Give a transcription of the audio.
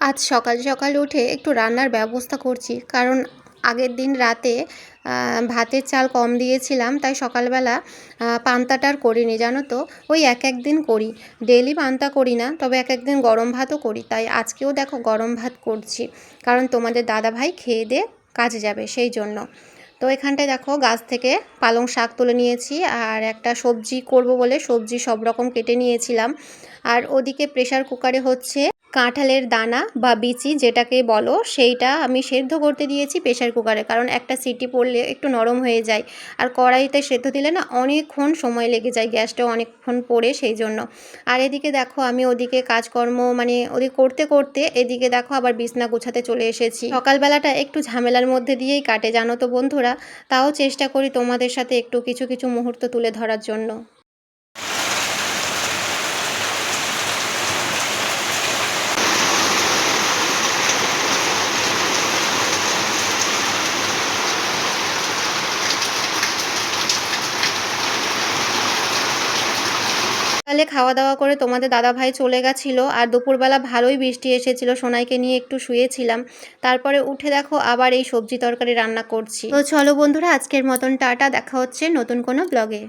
আজ সকাল সকাল উঠে একটু রান্নার ব্যবস্থা করছি। কারণ আগের দিন রাতে ভাতের চাল কম দিয়েছিলাম, তাই সকালবেলা পান্তাটার করিনি, জানো তো? ওই এক এক দিন করি। ডেলি পান্তা করি না, তবে এক এক দিন গরম ভাতও করি। তাই আজকেও দেখো গরম ভাত করছি। কারণ তোমাদের দাদা ভাই খেয়ে দিয়ে কাজে যাবে, সেই জন্য। তো এখানটায় দেখো গাছ থেকে পালং শাক তুলে নিয়েছি আর একটা সবজি করব বলে সবজি সব রকম কেটে নিয়েছিলাম। আর ওদিকে প্রেশার কুকারে হচ্ছে কাঁঠালের দানা বা বিচি যেটাকে বলো, সেইটা আমি সেদ্ধ করতে দিয়েছি প্রেশার কুকারে কারণ একটা সিটি পড়লে একটু নরম হয়ে যায়। আর কড়াইতে সেদ্ধ দিলে না অনেকক্ষণ সময় লেগে যায় গ্যাসটাও অনেকক্ষণ পড়ে সেই জন্য। আর এদিকে দেখো আমি ওদিকে কাজকর্ম মানে ওদিকে করতে করতে এদিকে দেখো আবার বিছনা গোছাতে চলে এসেছি। সকালবেলাটা একটু ঝামেলার মধ্যে দিয়েই কাটে জানো তো বন্ধুরা। তাও চেষ্টা করি তোমাদের সাথে একটু কিছু কিছু মুহূর্ত তুলে ধরার জন্য। সকালে খাওয়া দাওয়া করে তোমাদের দাদা ভাই চলে গেছিল আর দুপুরবেলা ভালোই বৃষ্টি এসেছিল, সোনাইকে নিয়ে একটু শুয়েছিলাম। তারপরে উঠে দেখো আবার এই সবজি তরকারি রান্না করছি। তো চলো বন্ধুরা, আজকের মতন টাটা, দেখা হচ্ছে নতুন কোনো ব্লগে